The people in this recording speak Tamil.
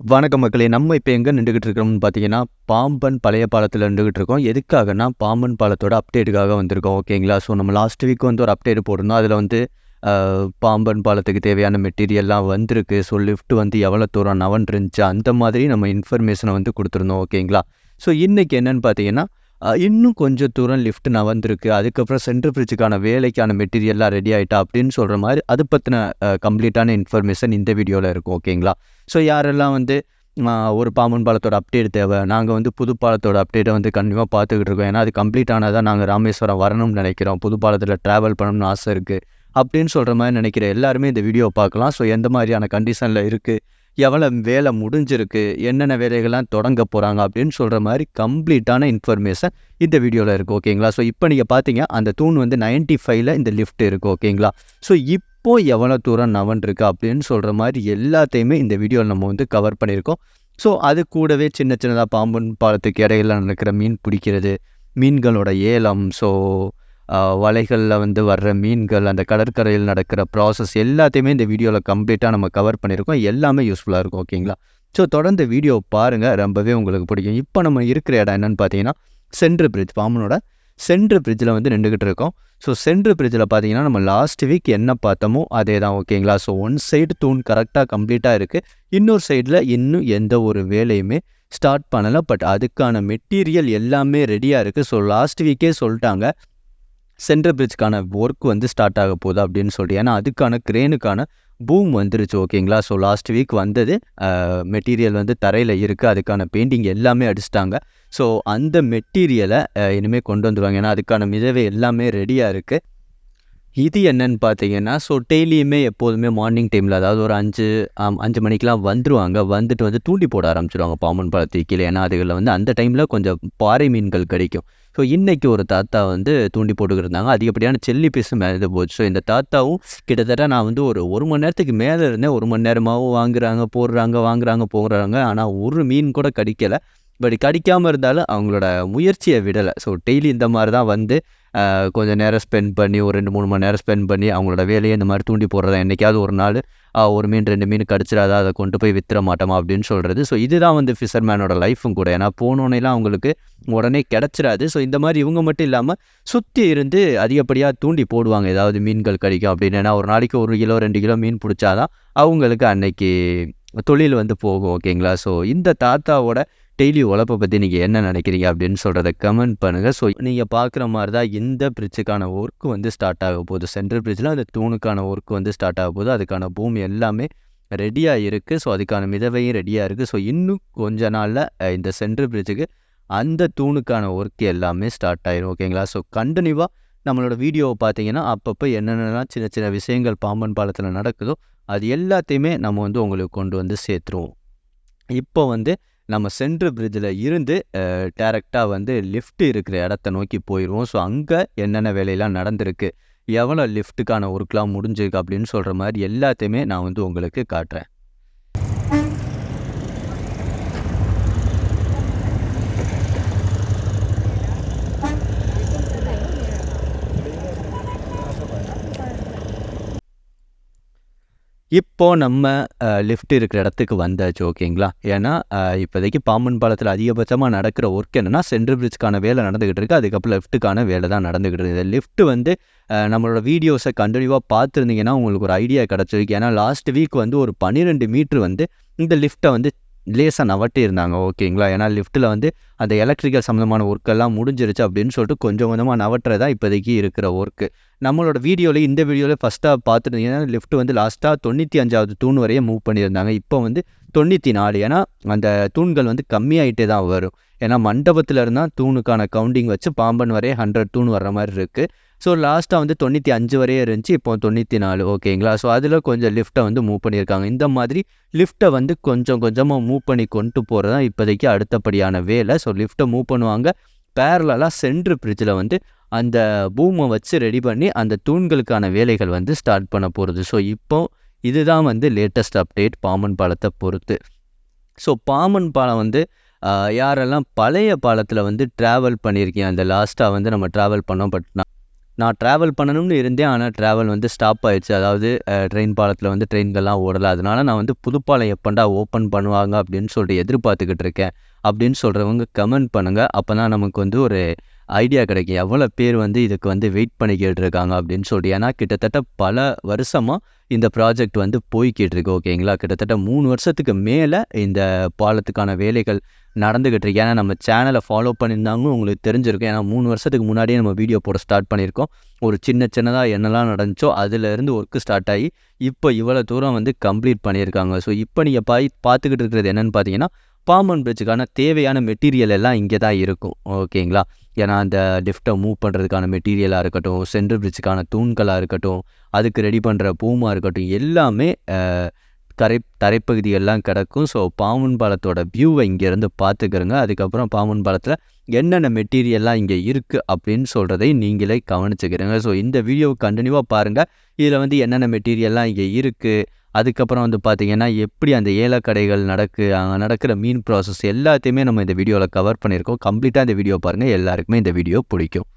வணக்கம் மக்களே நம்ம இப்போ எங்கே நின்றுக்கிட்டு இருக்கிறோம்னு பார்த்தீங்கன்னா பாம்பன் பழைய பாலத்தில் நின்றுக்கிட்டு இருக்கோம் எதுக்காகனா பாம்பன் பாலத்தோட அப்டேட்டுக்காக வந்திருக்கோம் ஓகேங்களா ஸோ நம்ம லாஸ்ட் வீக் வந்து ஒரு அப்டேட் போட்டிருந்தோம். அதில் வந்து பாம்பன் பாலத்துக்கு தேவையான மெட்டீரியல்லாம் வந்திருக்கு. ஸோ லிஃப்ட் வந்து எவ்வளோ தூரம் நவன் இருந்துச்சு அந்த மாதிரி நம்ம இன்ஃபர்மேஷனை வந்து கொடுத்துருந்தோம் ஓகேங்களா ஸோ இன்றைக்கி என்னென்னு பார்த்தீங்கன்னா இன்னும் கொஞ்சம் தூரம் லிஃப்ட் நவந்திருக்கு அதுக்கப்புறம் சென்ட்ரு பிரிட்ஜுக்கான வேலைக்கான மெட்டீரியல்லாம் ரெடி ஆகிட்டா அப்படின்னு சொல்கிற மாதிரி அது பற்றின கம்ப்ளீட்டான இன்ஃபர்மேஷன் இந்த வீடியோவில் இருக்கும் ஓகேங்களா ஸோ யாரெல்லாம் வந்து ஒரு பாம்பன் பாலத்தோட அப்டேட் தேவை நாங்கள் வந்து புது பாலத்தோட அப்டேட்டை வந்து கண்டிப்பாக பார்த்துக்கிட்டு இருக்கோம். ஏன்னா அது கம்ப்ளீட் ஆனதான் நாங்கள் ராமேஸ்வரம் வரணும்னு நினைக்கிறோம். புது பாலத்தில் ட்ராவல் பண்ணணும்னு ஆசை இருக்குது அப்படின்னு சொல்கிற மாதிரி நினைக்கிற எல்லாருமே இந்த வீடியோவை பார்க்கலாம். ஸோ எந்த மாதிரியான கண்டிஷனில் இருக்குது எவ்வளோ வேலை முடிஞ்சிருக்கு என்னென்ன வேலைகள்லாம் தொடங்க போகிறாங்க அப்படின்னு சொல்கிற மாதிரி கம்ப்ளீட்டான இன்ஃபர்மேஷன் இந்த வீடியோவில் இருக்குது ஓகேங்களா? ஸோ இப்போ நீங்கள் பார்த்தீங்க அந்த தூண் வந்து 95 ஃபைவ்ல இந்த லிஃப்ட் இருக்குது ஓகேங்களா? ஸோ இப்போ எவ்வளோ தூரம் நவன்ருக்கு அப்படின்னு சொல்கிற மாதிரி எல்லாத்தையுமே இந்த வீடியோவில் நம்ம வந்து கவர் பண்ணியிருக்கோம். ஸோ அது கூடவே சின்ன சின்னதாக பாம்பன் பாலத்துக்கு இடையில நடக்கிற மீன் பிடிக்கிறது மீன்களோட ஏலம் ஸோ வலைகளில் வந்து வர்ற மீன்கள் அந்த கடற்கரையில் நடக்கிற ப்ராசஸ் எல்லாத்தையுமே இந்த வீடியோவில் கம்ப்ளீட்டாக நம்ம கவர் பண்ணியிருக்கோம். எல்லாமே யூஸ்ஃபுல்லாக இருக்கும் ஓகேங்களா ஸோ தொடர்ந்து வீடியோ பாருங்கள் ரொம்பவே உங்களுக்கு பிடிக்கும். இப்போ நம்ம இருக்கிற இடம் என்னன்னு பார்த்தீங்கன்னா சென்ட்ரு பிரிட்ஜ் பாம்பனோட சென்ட்ரு பிரிட்ஜில் வந்து நின்றுக்கிட்டு இருக்கோம். ஸோ சென்ட்ரு பிரிட்ஜில் பார்த்தீங்கன்னா நம்ம லாஸ்ட் வீக் என்ன பார்த்தோமோ அதே தான் ஓகேங்களா ஸோ ஒன் சைடு தூண் கரெக்டாக கம்ப்ளீட்டாக இருக்குது இன்னொரு சைடில் இன்னும் எந்த ஒரு வேலையுமே ஸ்டார்ட் பண்ணலை. பட் அதுக்கான மெட்டீரியல் எல்லாமே ரெடியாக இருக்குது ஸோ லாஸ்ட் வீக்கே சொல்லிட்டாங்க. சென்ட்ரல் பிரிட்ஜ்க்கான ஒர்க் வந்து ஸ்டார்ட் ஆக போகுது அப்படின்னு சொல்லிட்டு ஏன்னா அதுக்கான கிரேனுக்கான பூம் வந்துருச்சு ஓகேங்களா? ஸோ லாஸ்ட் வீக் வந்தது. மெட்டீரியல் வந்து தரையில் இருக்குது அதுக்கான பெயிண்டிங் எல்லாமே அடிச்சிட்டாங்க. ஸோ அந்த மெட்டீரியலை இனிமேல் கொண்டு வந்துருவாங்க. ஏன்னா அதுக்கான மிதவை எல்லாமே ரெடியாக இருக்குது இது என்னன்னு பார்த்தீங்கன்னா ஸோ டெய்லியுமே எப்போதுமே மார்னிங் டைமில் அதாவது ஒரு அஞ்சு அஞ்சு மணிக்கெலாம் வந்துருவாங்க. வந்துட்டு வந்து தூண்டி போட ஆரம்பிச்சிருவாங்க பாம்பன் பழத்து கீழே. ஏன்னா அதுகளில் வந்து அந்த டைமில் கொஞ்சம் பாறை மீன்கள் கிடைக்கும். ஸோ இன்றைக்கி ஒரு தாத்தா வந்து தூண்டி போட்டுக்கிருந்தாங்க அதிகப்படியான செல்லி பீஸும் மேலே போச்சு. ஸோ இந்த தாத்தாவும் கிட்டத்தட்ட நான் வந்து ஒரு ஒரு மணி நேரத்துக்கு மேலே இருந்தேன். ஒரு மணி நேரமாகவும் வாங்குறாங்க போடுறாங்க வாங்குறாங்க போடுறாங்க. ஆனால் ஒரு மீன் கூட கிடைக்கல. பட் கடிக்காமல் இருந்தாலும் அவங்களோட முயற்சியை விடலை. ஸோ டெய்லி இந்த மாதிரி தான் வந்து கொஞ்சம் நேரம் ஸ்பெண்ட் பண்ணி ஒரு ரெண்டு மூணு மணி நேரம் ஸ்பெண்ட் பண்ணி அவங்களோட வேலையை இந்த மாதிரி தூண்டி போடுறதா என்றைக்காவது ஒரு நாள் ஒரு மீன் ரெண்டு மீன் கடிச்சிடாதா அதை கொண்டு போய் வித்துற மாட்டோமா அப்படின்னு சொல்கிறது ஸோ இதுதான் வந்து ஃபிஷர்மேனோட லைஃபும் கூட. ஏன்னா போனோன்னெலாம் அவங்களுக்கு உடனே கிடச்சிடாது. ஸோ இந்த மாதிரி இவங்க மட்டும் இல்லாமல் சுற்றி இருந்து அதிகப்படியாக தூண்டி போடுவாங்க. ஏதாவது மீன்கள் கிடைக்கும் அப்படின்னு. ஏன்னா ஒரு நாளைக்கு ஒரு கிலோ ரெண்டு கிலோ மீன் பிடிச்சாதான் அவங்களுக்கு அன்னைக்கு தொழில் வந்து போகும். ஓகேங்களா ஸோ இந்த தாத்தாவோட டெய்லி உழைப்பை பற்றி நீங்கள் என்ன நினைக்கிறீங்க அப்படின்னு சொல்கிறத கமெண்ட் பண்ணுங்கள் ஸோ நீங்கள் பார்க்குற மாதிரி தான் இந்த பிரிட்ஜுக்கான ஒர்க் வந்து ஸ்டார்ட் ஆக போகுது. சென்ட்ரல் பிரிட்ஜில் அந்த தூணுக்கான ஒர்க் வந்து ஸ்டார்ட் ஆக போகுது. அதுக்கான பூமி எல்லாமே ரெடியாக இருக்குது ஸோ அதுக்கான மிதவையும் ரெடியாக இருக்குது ஸோ இன்னும் கொஞ்ச நாளில் இந்த சென்ட்ரல் பிரிட்ஜுக்கு அந்த தூணுக்கான ஒர்க் எல்லாமே ஸ்டார்ட் ஆயிரும். ஓகேங்களா ஸோ கண்டினியூவாக நம்மளோட வீடியோவை பார்த்தீங்கன்னா அப்பப்போ என்னென்னலாம் சின்ன சின்ன விஷயங்கள் பாம்பன் பாலத்தில் நடக்குதோ அது எல்லாத்தையுமே நம்ம வந்து உங்களுக்கு கொண்டு வந்து சேர்த்துருவோம். இப்போ வந்து நம்ம சென்ட்ரு பிரிட்ஜில் இருந்து டேரெக்டாக வந்து லிஃப்ட் இருக்கிற இடத்த நோக்கி போயிடுவோம் ஸோ அங்கே என்னென்ன வேலையெல்லாம் நடந்திருக்கு எவ்வளோ லிஃப்ட்டுக்கான ஒர்க்லாம் முடிஞ்சிருக்கு அப்படின்னு சொல்கிற மாதிரி எல்லாத்தையுமே நான் வந்து உங்களுக்கு காட்டுறேன். இப்போ நம்ம லிஃப்ட் இருக்கிற இடத்துக்கு வந்தாச்சு ஓகேங்களா ஏன்னா இப்போதைக்கு பாம்பன் பாலத்தில் அதிகபட்சமாக நடக்கிற ஒர்க் என்னன்னா சென்ட்ரல் பிரிட்ஜ்க்கான வேலை நடந்துக்கிட்டு இருக்குது அதுக்கப்புறம் லிஃப்ட்டுக்கான வேலை தான் நடந்துக்கிட்டு இருக்குது லிஃப்ட் வந்து நம்மளோட வீடியோஸை கண்டினியூவாக பார்த்துருந்தீங்கன்னா உங்களுக்கு ஒரு ஐடியா கிடச்சிருக்கு. ஏன்னா லாஸ்ட் வீக் வந்து ஒரு பன்னிரெண்டு மீட்ரு வந்து இந்த லிஃப்ட்டை வந்து லேசாக நவட்டி இருந்தாங்க. ஓகேங்களா ஏன்னா லிஃப்ட்டில் வந்து அந்த எலக்ட்ரிக்கல் சம்மந்தமான ஒர்க்கெல்லாம் முடிஞ்சிருச்சு அப்படின்னு சொல்லிட்டு கொஞ்சம் கொஞ்சமாக நவட்டுறதா இப்போதைக்கு இருக்கிற ஒர்க்கு நம்மளோட வீடியோவில் இந்த வீடியோவில் ஃபஸ்ட்டாக பார்த்துருந்தீங்கன்னா லிஃப்ட் வந்து லாஸ்ட்டாக தொண்ணூற்றி அஞ்சாவது தூண் வரையே மூவ் பண்ணியிருந்தாங்க. இப்போ வந்து தொண்ணூற்றி நாலு ஏன்னா அந்த தூண்கள் வந்து கம்மியாயிட்டே தான் வரும். ஏன்னா மண்டபத்தில் இருந்தால் தூணுக்கான கவுண்டிங் வச்சு பாம்பன் வரையே ஹண்ட்ரட் தூண் வர்ற மாதிரி இருக்குது ஸோ லாஸ்ட்டாக வந்து தொண்ணூற்றி அஞ்சு வரையே இருந்துச்சு. இப்போ தொண்ணூற்றி நாலு ஓகேங்களா ஸோ அதில் கொஞ்சம் லிஃப்ட்டை வந்து மூவ் பண்ணியிருக்காங்க. இந்த மாதிரி லிஃப்ட்டை வந்து கொஞ்சம் கொஞ்சமாக மூவ் பண்ணி கொண்டு போகிறது தான் இப்போதைக்கு அடுத்தபடியான வேலை. ஸோ லிஃப்ட்டை மூவ் பண்ணுவாங்க. பேரலாக சென்ட்ரு பிரிட்ஜில் வந்து அந்த பூமை வச்சு ரெடி பண்ணி அந்த தூண்களுக்கான வேலைகள் வந்து ஸ்டார்ட் பண்ண போகிறது ஸோ இப்போ இதுதான் வந்து லேட்டஸ்ட் அப்டேட் பாம்பன் பாலத்தை பொறுத்து. ஸோ பாம்பன் பாலம் வந்து யாரெல்லாம் பழைய பாலத்தில் வந்து ட்ராவல் பண்ணியிருக்கீங்க அந்த லாஸ்ட்டாக வந்து நம்ம ட்ராவல் பண்ணோம் பட் நான் நான் ட்ராவல் பண்ணணும்னு இருந்தேன் ஆனால் ட்ராவல் வந்து ஸ்டாப் ஆயிடுச்சு. அதாவது ட்ரெயின் பாலத்தில் வந்து ட்ரெயின்கள்லாம் ஓடலை. அதனால நான் வந்து புதுப்பாலம் எப்பண்டா ஓப்பன் பண்ணுவாங்க அப்படின்னு சொல்லிட்டு எதிர்பார்த்துக்கிட்டு இருக்கேன். அப்படின்னு சொல்கிறவங்க கமெண்ட் பண்ணுங்கள் அப்போ தான் நமக்கு வந்து ஒரு ஐடியா கிடைக்கும். எவ்வளோ பேர் வந்து இதுக்கு வந்து வெயிட் பண்ணிக்கிட்டு இருக்காங்க அப்படின்னு சொல்லிட்டு. ஏன்னா கிட்டத்தட்ட பல வருஷமாக இந்த ப்ராஜெக்ட் வந்து போய்கிட்டு இருக்கு ஓகேங்களா? கிட்டத்தட்ட மூணு வருஷத்துக்கு மேலே இந்த பாலத்துக்கான வேலைகள் நடந்துக்கிட்டு இருக்கு. ஏன்னா நம்ம சேனலை ஃபாலோ பண்ணியிருந்தாங்களும் உங்களுக்கு தெரிஞ்சிருக்கும். ஏன்னா மூணு வருஷத்துக்கு முன்னாடியே நம்ம வீடியோ போட ஸ்டார்ட் பண்ணியிருக்கோம். ஒரு சின்ன சின்னதாக என்னெல்லாம் நடந்துச்சோ அதுலேருந்து ஒர்க்கு ஸ்டார்ட் ஆகி இப்போ இவ்வளோ தூரம் வந்து கம்ப்ளீட் பண்ணியிருக்காங்க. ஸோ இப்போ நீங்கள் பாய் பார்த்துக்கிட்டு இருக்கிறது என்னென்னு பார்த்தீங்கன்னா பாம்பன் பிரிட்ஜுக்கான தேவையான மெட்டீரியல் எல்லாம் இங்கே தான் இருக்கும். ஓகேங்களா? ஏன்னா அந்த லிஃப்ட்டை மூவ் பண்ணுறதுக்கான மெட்டீரியலாக இருக்கட்டும் சென்ட்ரல் பிரிட்ஜுக்கான தூண்களாக இருக்கட்டும் அதுக்கு ரெடி பண்ணுற பூமாக இருக்கட்டும் எல்லாமே தரை தரைப்பகுதி எல்லாம் கிடக்கும். ஸோ பாம்பன் பாலத்தோட வியூவை இங்கேருந்து பார்த்துக்கிறங்க. அதுக்கப்புறம் பாம்பன் பாலத்தில் என்னென்ன மெட்டீரியல்லாம் இங்கே இருக்குது அப்படின்னு சொல்கிறதை நீங்களே கவனிச்சுக்கிறீங்க. ஸோ இந்த வீடியோவை கண்டினியூவாக பாருங்கள் இதில் வந்து என்னென்ன மெட்டீரியல்லாம் இங்கே இருக்குது அதுக்கப்புறம் வந்து பார்த்திங்கன்னா எப்படி அந்த ஏலக்கடைகள் நடக்கு அங்கே நடக்கிற மீன் ப்ராசஸ் எல்லாத்தையுமே நம்ம இந்த வீடியோவில் கவர் பண்ணியிருக்கோம். கம்ப்ளீட்டாக இந்த வீடியோ பாருங்கள் எல்லாருக்குமே இந்த வீடியோ பிடிக்கும்.